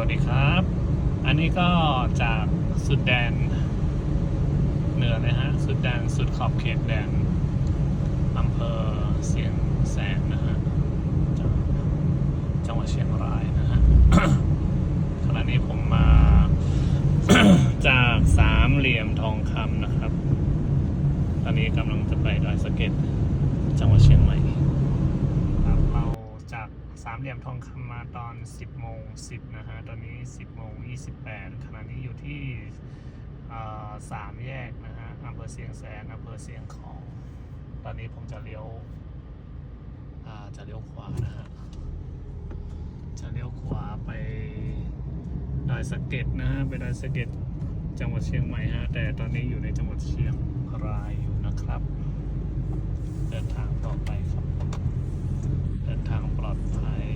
วัสดีครับ อันนี้ก็จากสุดแดนเหนือนะฮะ สุดแดนสุดขอบเขตแดนอำเภอเสียงแสนนะฮะจังจังหวัดเชียงรายนะฮะ ขณะนี้ผมมา จากสามเหลี่ยมทองคำนะครับ ตอนนี้กำลังจะไปดอยสะเก็ดจังหวัดเชียงใหม่ ครับเราจาก สามเหลี่ยมทองคำมาตอน 10โมง10นะฮะ ตอนนี้ 10โมง28ขณะนี้อยู่ที่สามแยกนะฮะอำเภอเสียงแสนอำเภอเสียงของ ตอนนี้ผมจะเลี้ยวจะเลี้ยวขวานะฮะ จะเลี้ยวขวาไปดอยสะเก็ดนะฮะ ไปดอยสะเก็ดจังหวัดเชียงใหม่ฮะ แต่ตอนนี้อยู่ในจังหวัดเชียงรายอยู่นะครับ เดินทางต่อไปครับ เดินทางปลอดภัย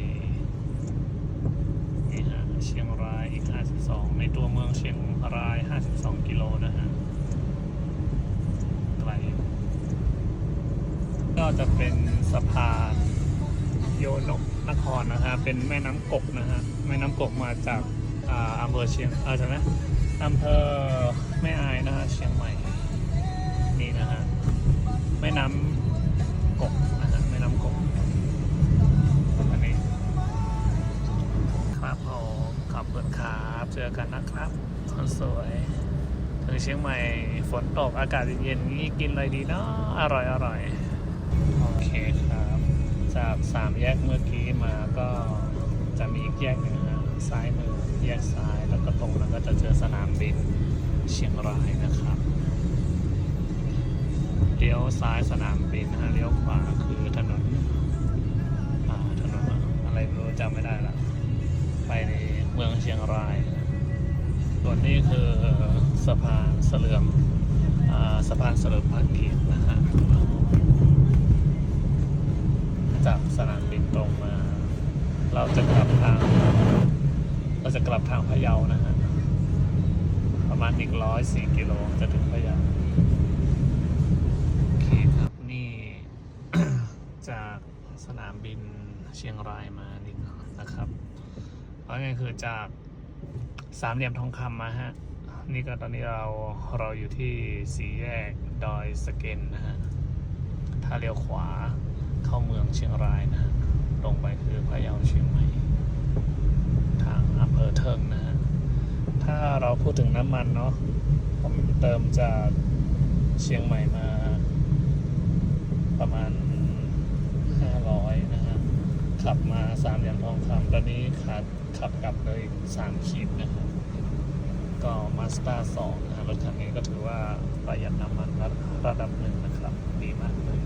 นี่ฮะเชียงรายอีก 52 ในตัวเมืองเชียงราย 52 กิโลนะฮะไกลอยู่ก็ จะเป็นสะพานโยนกนครนะฮะเป็นแม่น้ำกกนะฮะแม่น้ำกกมาจากอาอำเภอเชียงออใช่ไหมอำเภอแม่อายนะฮะเชียงใหม่นี่นะฮะแม่น้ำกกนะฮะแม่น้ำกกอันนี้ครับผมขอบคุณครับเจอกันนะครับคนสวยถึงเชียงใหม่ฝนตกอากาศเย็นๆนี้กินอะไรดีเนาะอร่อยอร่อย โอเคครับ จากสามแยกเมื่อกี้มาก็จะมีอีกแยกหนึ่งนะซ้ายมือแยกซ้ายแล้วก็ตรงนั้นก็จะเจอสนามบินเชียงรายนะครับเลี้ยวซ้ายสนามบินนะฮะเลี้ยวขวาคือถนนอ่าถนนอะไรไม่รู้จำไม่ได้ละไปในเมืองเชียงรายส่วนนี้คือสะพานเสลือมอ่าสะพานเสลิมพระเกียรตินะฮะ จากสนามบินตรงมา เราจะกลับทาง เราจะกลับทางพะเยานะฮะ ประมาณอีกร้อยสี่กิโลจะถึงพะเยาโอเคครับ นี่ จากสนามบินเชียงรายมานี่นะครับเพราะงั้คือจากสามเหลี่ยมทองคำมาฮะ นี่ก็ตอนนี้เราเราอยู่ที่สี่แยกดอยสเก็นนะฮะ ถ้าเลี้ยวขวา เข้าเมืองเชียงรายนะฮะตรงไปคือพะเยาเชียงใหม่ ทางอำเภอเทิงนะฮะ ถ้าเราพูดถึงน้ำมันเนาะ ผมเติมจากเชียงใหม่มาประมาณ 500 นะฮะ ขับมาสามเหลี่ยมทองคำตอนนี้ขาดขับกลับเลยสามขีดนะครับ ก็มาส t าสองนะฮะรถคันนี้ก็ถือว่าประหยัดน้ำมันระระดับหนึ่งนะครับ ดีมากเลย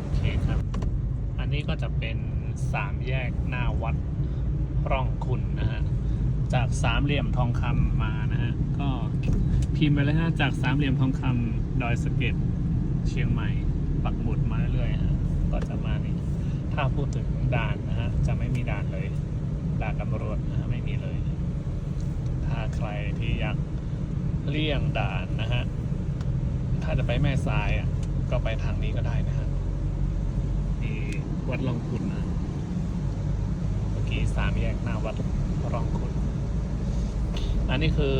โอเคครับ อั นี้ก็จะเป็นสามแยกหน้าวัดร่องคุณนะฮะ จากสามเหลี่ยมทองคำมานะฮะ ก็พิมพ์ไปเลยฮะจากสามเหลี่ยมทองคำดอยสะเก็ดเชียงใหม่ ปักหมุดมาเรื่อยๆฮะ ก็จะมานี่ถ้าพูดถึงด่านนะฮะ จะไม่มีด่านเลยด่านตำรวจนะฮะไม่มีเลย ถ้าใครที่อยากเลี่ยงด่านนะฮะ ถ้าจะไปแม่สายอะก็ไปทางนี้ก็ได้นะฮะ วัดร่องคุณนะเมื่อกี้สามแยกหน้าวัดร่องคุณ อันนี้คือ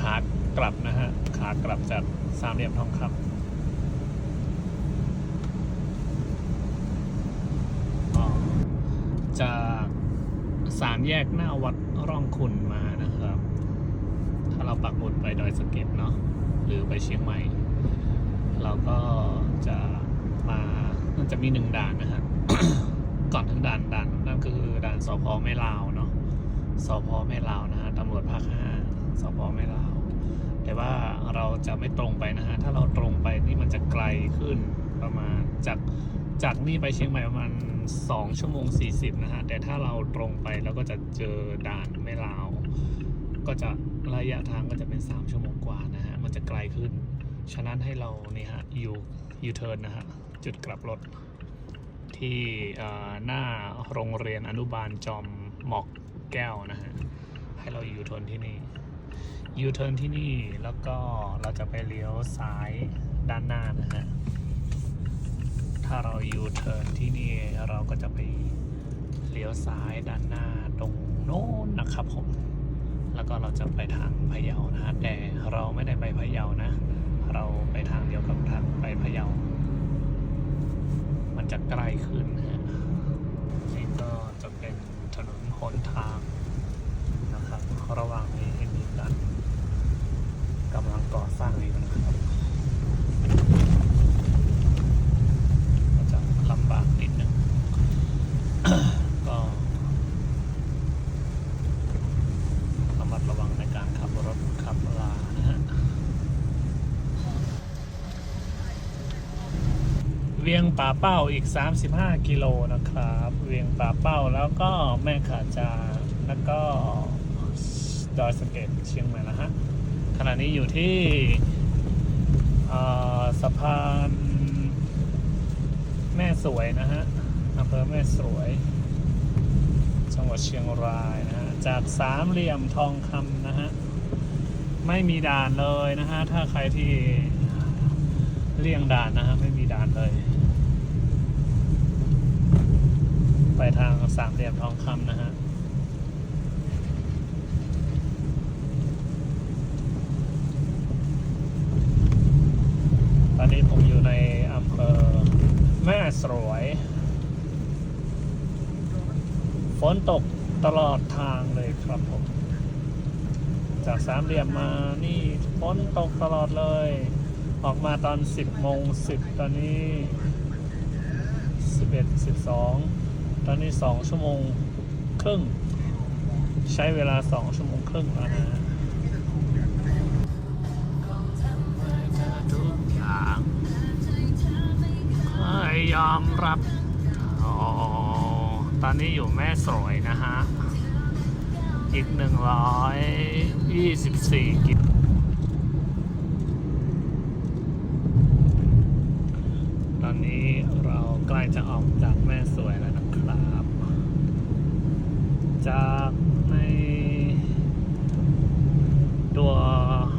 ขากลับนะฮะ ขากลับจากสามเหลี่ยมทองคำจากสามแยกหน้าวัดร่องคุณมานะครับ ถ้าเราปักหมุดไปดอยสะเก็ดเนาะหรือไปเชียงใหม่ เราก็จะมา จะมีหนึ่งด่านนะฮะก่อนถึงด่านด่านนั่นก็คือด่านสพแม่ลาวเนาะสพแม่ลาวนะฮะตำรวจภาคห้าสพแม่ลาวแต่ว่าเราจะไม่ตรงไปนะฮะถ้าเราตรงไปนี่มันจะไกลขึ้นประมาณจากจากนี่ไปเชียงใหม่ประมาณ2ชั่วโมง 40นะฮะแต่ถ้าเราตรงไปเราก็จะเจอด่านแม่ลาว ก็จะระยะทางก็จะเป็น 3 ชั่วโมงกว่านะฮะมันจะไกลขึ้น ฉะนั้นให้เราเนี่ยฮะอยู่ยูเทิร์นนะฮะ จุดกลับรถ ที่หน้าโรงเรียนอนุบาลจอมหมอกแก้วนะฮะ ให้เรายูเทิร์นที่นี่ยูเทิร์นที่นี่แล้วก็เราจะไปเลี้ยวซ้ายด้านหน้านะฮะ ถ้าเรายูเทิร์นที่นี่เราก็จะไปเลี้ยวซ้ายด้านหน้าตรงโน้นนะครับผม แล้วก็เราจะไปทางพะเยานะฮะแต่เราไม่ได้ไปพะเยานะ เราไปทางเดียวกับทางไปพะเยา จะใกล้ขึ้นนะฮะนี่ก็จะเป็นถนนหนทางนะครับ ระหว่างนี้มีการกำลังก่อสร้างอยู่นะครับ ก็จะลำบากนิดนึง ก็ระมัดระวังในการขับรถขับลานะฮะ เวียง ป่าเป้าอีก 35 กิโลนะครับ เวียงป่าเป้าแล้วก็แม่ขาจาแล้วก็ดอยสะเก็ดเชียงใหม่ละฮะขณะนี้อยู่ที่อ่อสะพานแม่สวยนะฮะอำเภอแม่สวย จังหวัดเชียงรายนะฮะ จากสามเหลี่ยมทองคำนะฮะ ไม่มีด่านเลยนะฮะ ถ้าใครที่เลี่ยงด่านนะฮะ ไม่มีด่านเลย ไปทางสามเหลี่ยมทองคำนะฮะตอนนี้ผมอยู่ในอำเภอแม่สวย ฝนตกตลอดทางเลยครับผม จากสามเหลี่ยมมานี่ฝนตกตลอดเลย ออกมาตอน 10โมง10 ตอนนี้ 11 12 ตอนนี้2ชั่วโมงครึ่ง ใช้เวลา2ชั่วโมงครึ่งแล้วนะฮะทุกอย่างให้ยอมรับอ๋อตอนนี้อยู่แม่สวยนะฮะ อีก124กิโลตอนนี้ ใกล้จะออกจากแม่สวยแล้วนะครับ จากในตัว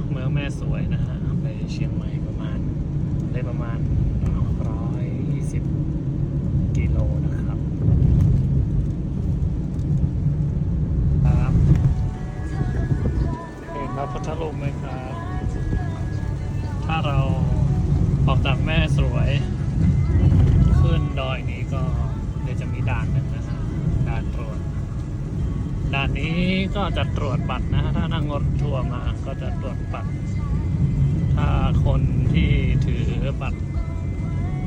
เมืองแม่สวยนะฮะไปเชียงใหม่ประมาณได้ประมาณ120กิโลนะ ก็จะตรวจบัตรนะฮะถ้านั่งรถทัวร์มาก็จะตรวจบัตร ถ้าคนที่ถือบัตร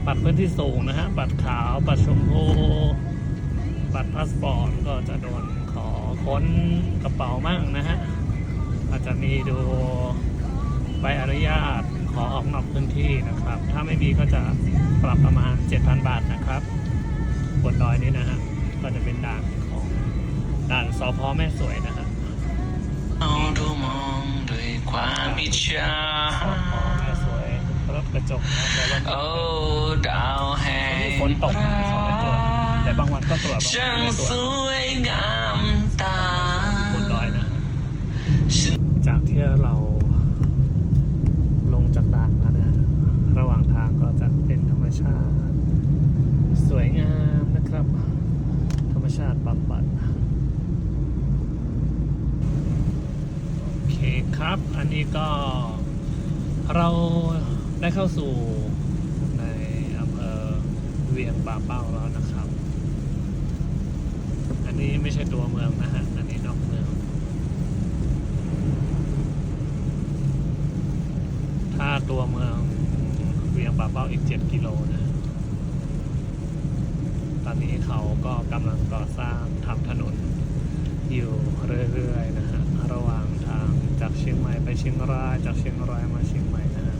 บัตรพื้นที่สูงนะฮะ บัตรขาว บัตรชมพูบัตรพาสปอร์ตก็จะโดนขอค้นกระเป๋ามั่งนะฮะ อาจจะมีดูใบอนุญาตขอออกนอกพื้นที่นะครับ ถ้าไม่มีก็จะปรับประมาณ 7,000 บาทนะครับบนดอยนี้นะฮะ ก็จะเป็นด่านของด่านสพแม่สวยนะฮะ ความอิจฉาสพแม่สวยรถกระจกนะแต่ว่าโอ้ดาวแห่วันนี้งฝนตกนะขอไม่ตรวจแต่บางวันก็ตรวจบางช่าวันงไม่ตรวสจวยงามตาบนดอยนะฮะฉันจากที่เราลงจากด่านมานะฮะระหว่างทางก็จะเป็นธรรมชาติ สวยงามนะครับ ธรรมชาติบำบัดโอเครับ อันนี้ก็เราได้เข้าสู่ในอำเภอเวียงป่าเป้าแล้วนะครับ อันนี้ไม่ใช่ตัวเมืองนะฮะ อันนี้นอกเมือง ถ้าตัวเมืองเวียงป่าเป้าอีก 7 กิโลนะ ตอนนี้เขาก็กำลังก่อสร้างทำถนนอยู่เรื่อยๆนะฮะระหว่าง เชียงรายจากเชียงรายมาเชียงใหม่นะ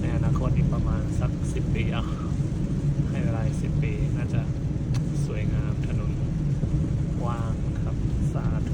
ในอนาคตอีกประมาณสักสิบปีอะให้เวลาสิบปีน่าจะสวยงามถนนว่างครับสาธุ